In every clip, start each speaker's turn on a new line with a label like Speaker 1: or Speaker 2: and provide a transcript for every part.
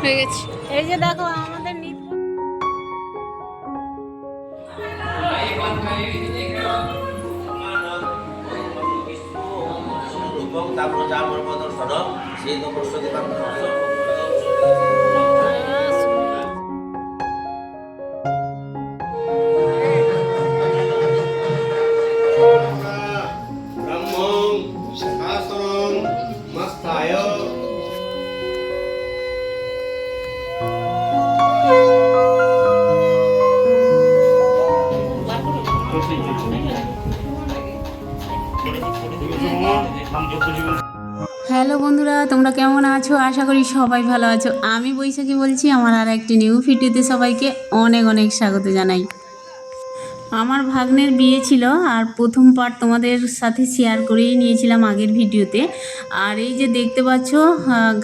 Speaker 1: হয়ে গেছে
Speaker 2: এই যে দেখো আমাদের
Speaker 3: তো প্রস্তুতি
Speaker 2: আশা করি সবাই ভালো আছো। আমি বৈশাখী বলছি, আমার আর একটি নিউ ভিডিওতে সবাইকে অনেক অনেক স্বাগত জানাই। আমার ভাগ্নের বিয়ে ছিল আর প্রথম পার্ট তোমাদের সাথে শেয়ার করেই নিয়েছিলাম আগের ভিডিওতে। আর এই যে দেখতে পাচ্ছ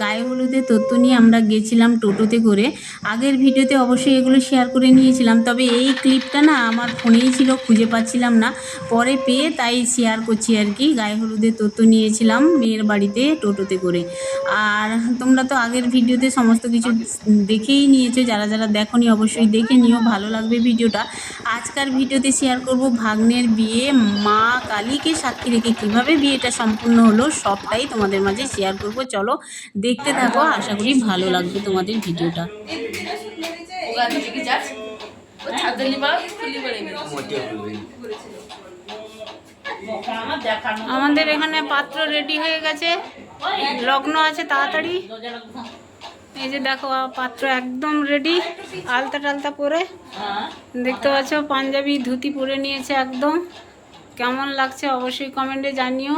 Speaker 2: গায়ে হলুদের তথ্য নিয়ে আমরা গেছিলাম টোটোতে করে। আগের ভিডিওতে অবশ্যই এগুলো শেয়ার করে নিয়েছিলাম, তবে এই ক্লিপটা না আমার ফোনেই ছিল, খুঁজে পাচ্ছিলাম না। পরে পেয়ে তাই শেয়ার করছি আর কি, গায়ে হলুদের তথ্য নিয়েছিলাম মেয়ের বাড়িতে টোটোতে করে। আর তোমরা তো আগের ভিডিওতে সমস্ত কিছু দেখেই নিয়েছো, যারা যারা দেখোনি অবশ্যই দেখে নিও, ভালো লাগবে ভিডিওটা। আজকার ভিডিওতে শেয়ার করব ভাগ্নের বিয়ে, মা কালীকে সাক্ষী রেখে কীভাবে বিয়েটা সম্পূর্ণ হলো, সবটাই তোমাদের মাঝে শেয়ার করব। চলো দেখতে থাকো, আশা করি ভালো লাগবে তোমাদের ভিডিওটা। আমাদের এখানে পাত্র রেডি হয়ে গেছে। লগ্ন আছে, তাড়াতাড়ি। এই যে দেখো পাত্র একদম রেডি আলতা টালতা পরে। দেখতে পাচ্ছ, পাঞ্জাবি ধুতি পরে নিয়েছে একদম। কেমন লাগছে অবশ্যই কমেন্টে জানিও।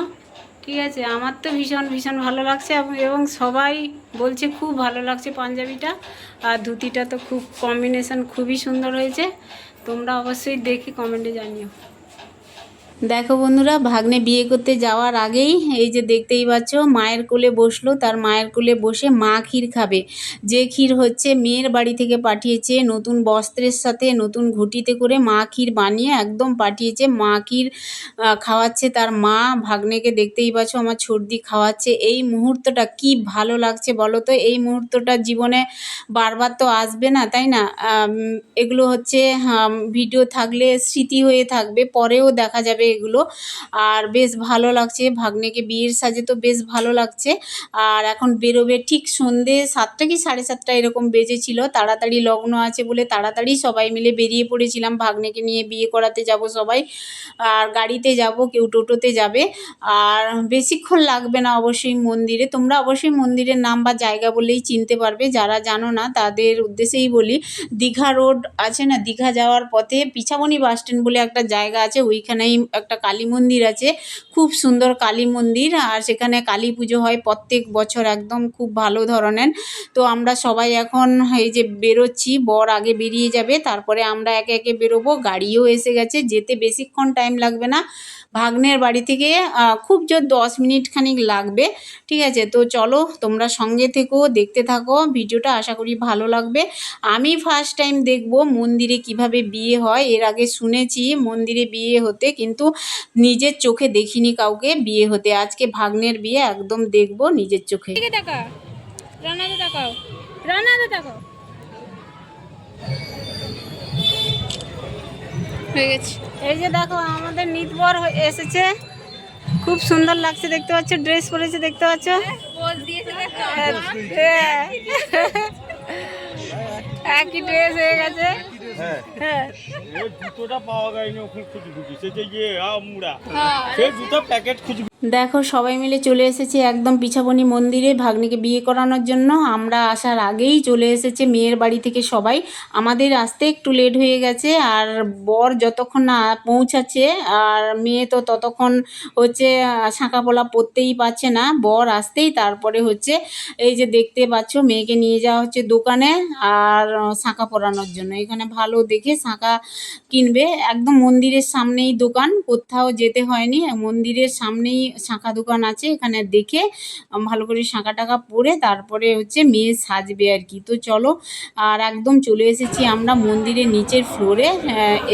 Speaker 2: ঠিক আছে, আমার তো ভীষণ ভীষণ ভালো লাগছে এবং- সবাই বলছে খুব ভালো লাগছে পাঞ্জাবিটা। আর ধুতিটা তো খুব কম্বিনেশন খুবই সুন্দর হয়েছে। তোমরা অবশ্যই দেখে কমেন্টে জানিও। দেখো বন্ধুরা, ভাগ্নে বিয়ে করতে যাওয়ার আগেই এই যে দেখতেই পাচ্ছ, মায়ের কোলে বসল, তার মায়ের কোলে বসে মা ক্ষীর খাবে। যে ক্ষীর হচ্ছে মেয়ের বাড়ি থেকে পাঠিয়েছে, নতুন বস্ত্রের সাথে, নতুন ঘুটিতে করে মা ক্ষীর বানিয়ে একদম পাঠিয়েছে। মা ক্ষীর খাওয়াচ্ছে তার মা, ভাগ্নেকে দেখতেই পাচ্ছ আমার ছর্দি খাওয়াচ্ছে। এই মুহূর্তটা কি ভালো লাগছে বলো তো? এই মুহূর্তটা জীবনে বারবার তো আসবে না, তাই না? এগুলো হচ্ছে ভিডিও থাকলে স্মৃতি হয়ে থাকবে, পরেও দেখা যাবে। এগুলো। আর বেশ ভালো লাগছে। ভাগ্নেকে বিয়ের সাজে তো বেশ ভালো লাগছে। আর এখন বেরোবে ঠিক সন্ধে সাতটা কি সাড়ে সাতটা এরকম বেজেছিল। তাড়াতাড়ি লগ্ন আছে বলে তাড়াতাড়ি সবাই মিলে বেরিয়ে পড়েছিলাম। ভাগ্নেকে নিয়ে বিয়ে করাতে যাব সবাই। আর গাড়িতে যাব, কেউ টোটোতে যাবে। আর বেশিক্ষণ লাগবে না অবশ্যই মন্দিরে। তোমরা অবশ্যই মন্দিরের নাম বা জায়গা বলেই চিনতে পারবে। যারা জানো না, তাদের উদ্দেশ্যেই বলি, দীঘা রোড আছে না? দীঘা যাওয়ার পথে পিছামণি বাস স্ট্যান্ড বলে একটা জায়গা আছে। ওইখানেই একটা কালী মন্দির আছে, খুব সুন্দর কালী মন্দির, আর সেখানে কালী পুজো হয় প্রত্যেক বছর একদম খুব ভালো ধরনের। তো আমরা সবাই এখন এই যে বেরোচ্ছি, বর আগে বেরিয়ে যাবে, তারপরে আমরা একে একে বেরোবো, গাড়িও এসে গেছে, যেতে বেশিক্ষণ টাইম লাগবে না। ভাগ্নের বাড়ি থেকে খুব জোর দশ মিনিট খানিক লাগবে, ঠিক আছে? তো চলো তোমরা সঙ্গে থেকো, দেখতে থাকো, ভিডিওটা আশা করি ভালো লাগবে। আমি ফার্স্ট টাইম দেখব মন্দিরে কীভাবে বিয়ে হয়, এর আগে শুনেছি মন্দিরে বিয়ে হতে, কিন্তু নিজের চোখে দেখিনি কাউকে বিয়ে হতে আজকে ভাগ্নের বিয়ে একদম দেখব নিজের চোখে।
Speaker 1: হয়ে গেছে।
Speaker 2: এই যে দেখো আমাদের নিতবর হয়ে- এসেছে। খুব সুন্দর লাগছে দেখতে পাচ্ছ? ড্রেস পরেছে দেখতে পাচ্ছ?
Speaker 1: দেখো
Speaker 2: হ্যাঁ। একই ড্রেস হয়ে গেছে। হ্যাঁ।
Speaker 4: জুতোটা পাওয়া যায়নি ওখানে খুঁজে খুঁজি সে যে ইয়ে মুড়া।
Speaker 1: হ্যাঁ।
Speaker 4: সে জুতো প্যাকেট খুঁজে
Speaker 2: দেখো, সবাই মিলে চলে এসেছে একদম পিছাবনি মন্দিরে ভাগ্নিকে বিয়ে করানোর জন্য। আমরা আসার আগেই চলে এসেছে মেয়ের বাড়ি থেকে সবাই। আমাদের আসতে একটু লেট হয়ে গেছে, আর বর যতক্ষণ না পৌঁছাচ্ছে, আর মেয়ে তো ততক্ষণ হচ্ছে শাঁকা পোলা পরতেই পারছে না। বর আসতেই তারপরে হচ্ছে, এই যে দেখতে পাচ্ছ, মেয়েকে নিয়ে যাওয়া হচ্ছে দোকানে, আর শাঁকা পরানোর জন্য। এখানে ভালো দেখে শাঁকা কিনবে। একদম মন্দিরের সামনেই দোকান, কোথাও যেতে হয়নি। মন্দিরের সামনেই শাঁখা দোকান আছে, এখানে দেখে ভালো করে শাঁখা টাকা পরে তারপরে হচ্ছে মেয়ে সাজবে আর কি। তো চলো, আর একদম চলে এসেছি আমরা মন্দিরের নিচের ফ্লোরে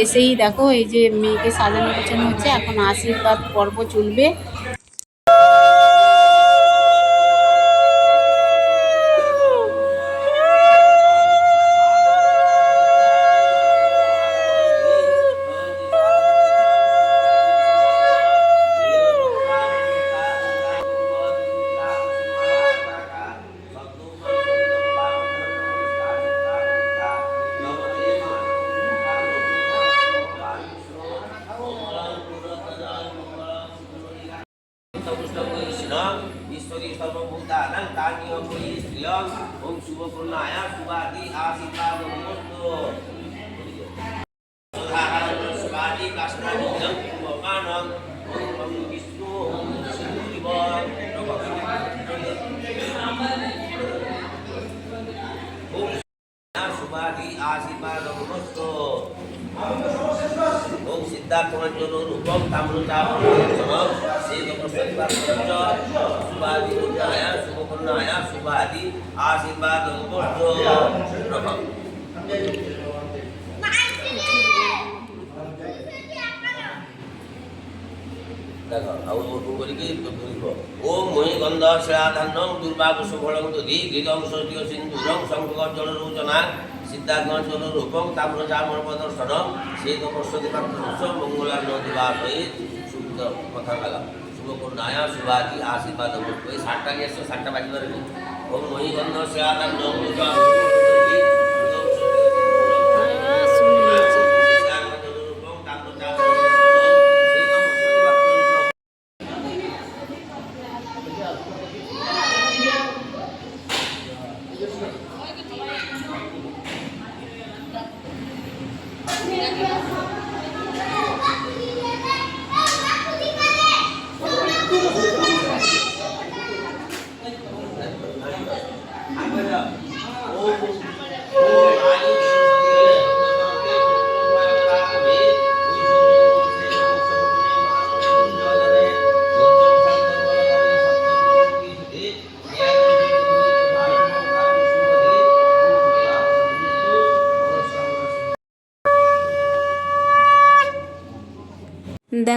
Speaker 2: এসেই দেখো, এই যে মেয়েকে সাজানোর জন্য হচ্ছে, এখন আশীর্বাদ পর্ব চলবে।
Speaker 3: সর্বভূতানাং তানিয়ম বলি শ্রিয়ং ওম শুভপূর্ণায়া শুভাদি আশীর্বাদ শুভাদি কাষ্টানিজং শুভমানং ওম নম বিষ্ণু ওম ওম సిద్ధాత్మకులు రూపం తమను తాపం సేవకున్న శుభాది ఉన్నాయ శుభకున్నాయ శుభాది ఆశీర్వాదం ప్రభావం দেখো আউ মোটু করিকি ধরিব ওম মহিগন্ধ শ্রাধান্যং দুর্বাকুশফলং দধি ঘৃতং সতীয় তাম্র চামর প্রদর্শন সেই তো প্রস্তুতি পাত্র মঙ্গলার নদীবা সহিত শুদ্ধ কথা লাগা শুভ কন্যায়া শুভাদি আশীর্বাদ এই নিয়ে এসছো সাতটা বাজিবার ওম মহি গন্ধ শ্রেয়াধান্নং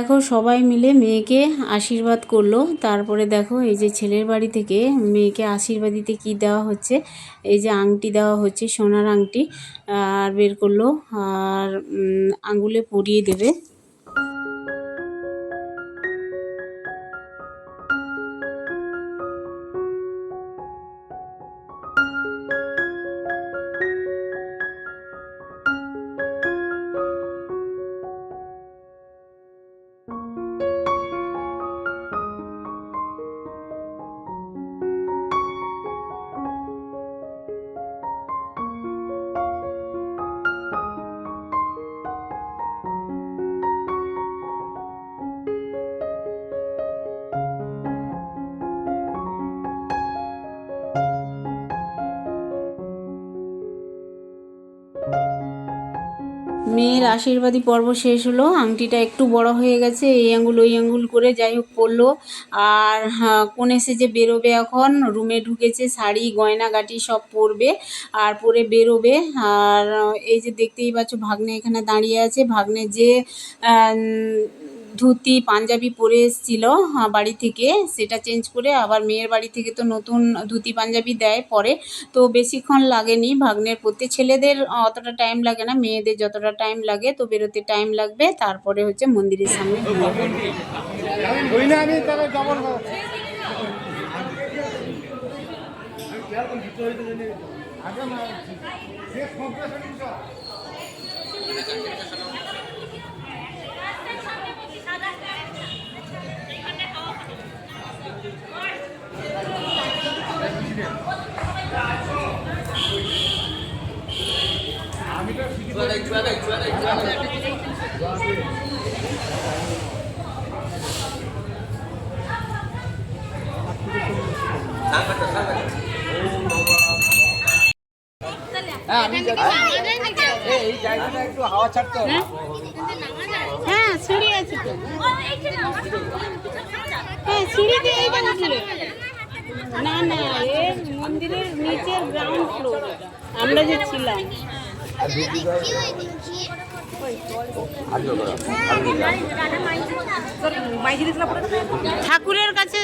Speaker 2: দেখো সবাই মিলে মেয়েকে আশীর্বাদ করল। তারপরে দেখো এই যে ছেলের বাড়ি থেকে মেয়েকে আশীর্বাদ দিতে কী দেওয়া হচ্ছে? এই যে আংটি দেওয়া হচ্ছে, সোনার আংটি আর বের করল। আর আঙ্গুলে পরিয়ে দেবে। আশীর্বাদী পর্ব শেষ হলো। আংটিটা একটু বড় হয়ে গেছে এই আঙ্গুল ওই আঙ্গুল করে যাই হোক পরলো। আর হ্যাঁ, কোন এসে যে বেরোবে এখন রুমে ঢুকেছে শাড়ি গয়নাগাটি সব পরবে আর পরে বেরোবে। আর এই যে দেখতেই পাচ্ছ ভাগ্নে এখানে দাঁড়িয়ে আছে। ভাগ্নে যে ধুতি, পাঞ্জাবি পরে এসেছিল বাড়ি থেকে। সেটা চেঞ্জ করে আবার মেয়ের বাড়ি থেকে তো নতুন ধুতি, পাঞ্জাবি দেয় পরে। তো বেশিক্ষণ লাগেনি, ভাগ্নের পরতে ছেলেদের অতটা টাইম লাগে না, মেয়েদের যতটা টাইম লাগে তো বেরোতে টাইম লাগবে। তারপরে হচ্ছে মন্দিরের সামনে
Speaker 4: আগে না শেষ কমপ্লেক্স
Speaker 3: সাংঘাত সাংঘাত
Speaker 4: এই জায়গাটা একটু হাওয়া ছাড়তে হবে
Speaker 2: হ্যাঁ? সিঁড়ি আছে তো। হ্যাঁ সিঁড়ি দিয়ে এইটা উঠলে না না এ মন্দিরের নিচের গ্রাউন্ড ফ্লোর আমরা যে ছিলাম। ঠাকুরের কাছে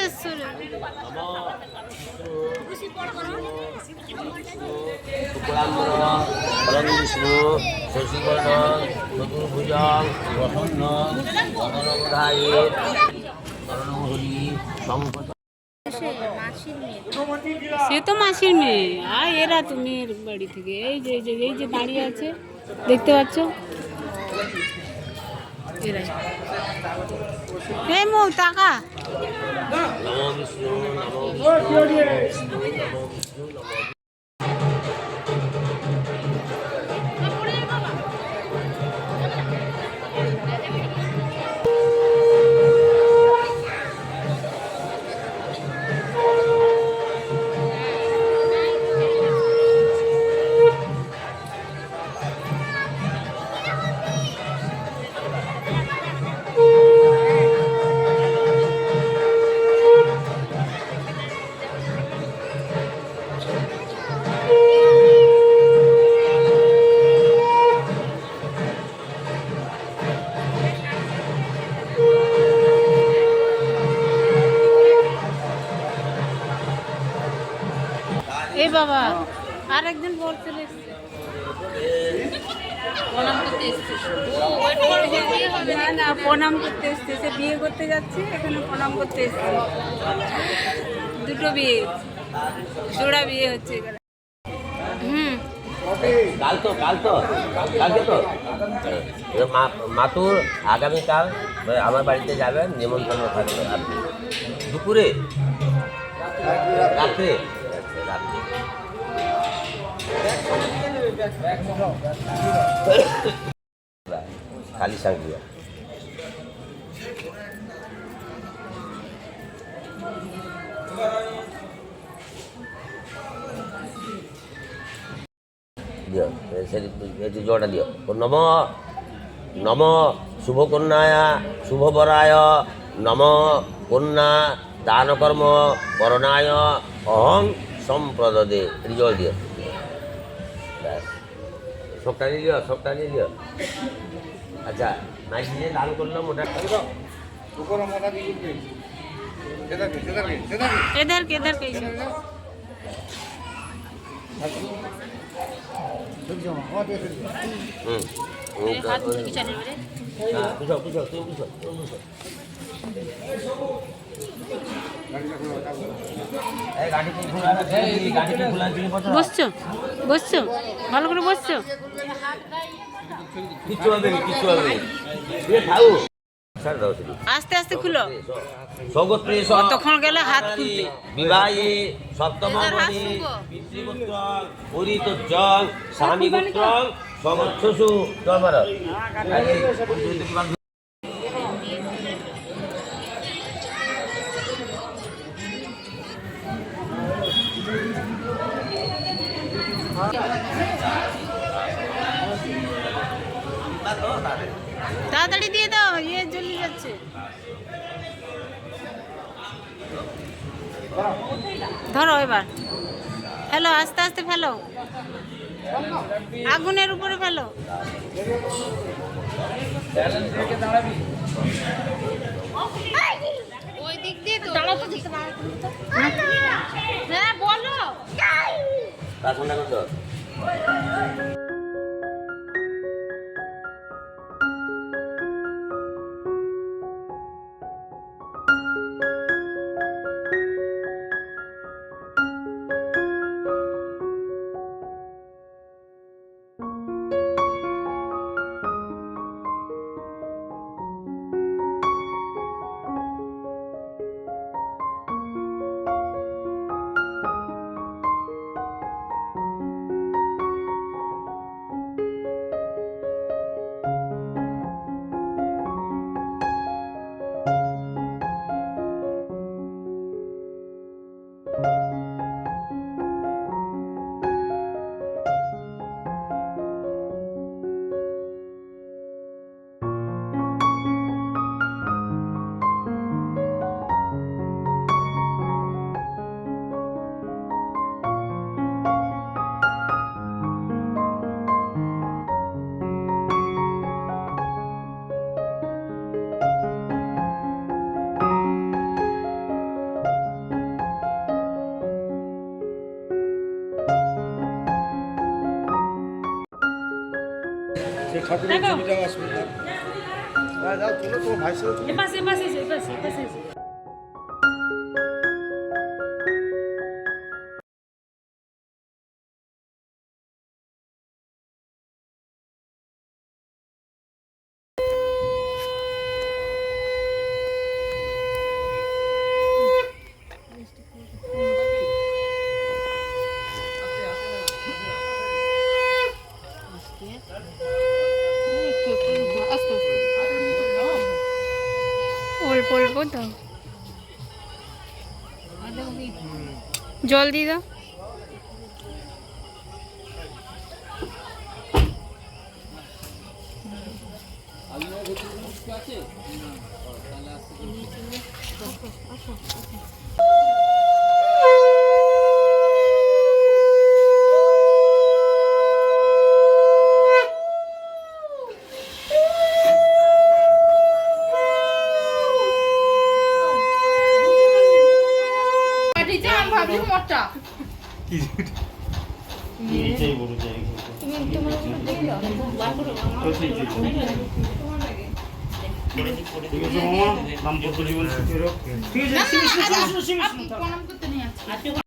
Speaker 2: সে তো মাসির মেয়ে। আর এরা তুমি বাড়ি থেকে। এই যে এই যে দাঁড়িয়ে আছে, দেখতে পাচ্ছ? এরা এই মৌ টাকা
Speaker 3: নমো বিষ্ণু নমো বিষ্ণু নমো বিষ্ণু
Speaker 2: এই বাবা আর একজন বলতে
Speaker 1: প্রণাম করতে
Speaker 2: না না প্রণাম করতে এসছে সে বিয়ে করতে যাচ্ছে এখানে প্রণাম করতে এসছে। দুটো বিয়ে জোড়া বিয়ে হচ্ছে এখানে। হুম।
Speaker 3: কাল তো কাল তো কালকে তো। মা- মাতুর আগামীকাল আমার বাড়িতে যাবেন নিমন্ত্রণ থাকবে আপনি দুপুরে? রাত্রে? কালী সাংক্রিয়া দিও সেটি জোড়া দিও নম নম শুভকন্যায়া শুভবরায় নম, কন্যা, দানকর্ম, করণায়, অহং সম্প্রদদে। এটি জল দিও ব্যাস। সবটা নিয়ে দিও সবটা নিয়ে দিও আচ্ছা মাইক দিয়ে দান করলাম ওটা।
Speaker 2: এদের কেদের কে?
Speaker 3: হুম হ্যাঁ
Speaker 2: বসছো বসছো ভালো করে বসছো
Speaker 3: কিচ্ছু হবে কিচ্ছু হবে
Speaker 2: আস্তে আস্তে খুলো
Speaker 3: স্বগোত্রে
Speaker 2: তখন গেলে হাত খুলতে
Speaker 3: বিবাহে সপ্তমী পিতৃপুত্র পরিতজ্জং স্বামীপুত্রং স্বগচ্ছসু তোমার
Speaker 2: তাড়াতাড়ি দিয়ে দাও ইয়ে জ্বলি যাচ্ছে। ধরো এবার। ফেলো আস্তে আস্তে ফেলো। আগুনের উপরে ফেলো।
Speaker 1: ওই দিক দিয়ে দাঁড়াতে দিতে হ্যাঁ বলো।
Speaker 2: ঠাকুরের ছবিটাও আসবে না হ্যাঁ যাও চলো তোমার ভাইয়ের সাথে তুমি-
Speaker 1: এপাশে এপাশে এসো, এপাশে এপাশে এসো।
Speaker 4: অল্প অল্প দাও জল দিয়ে দাও।
Speaker 1: Tamam.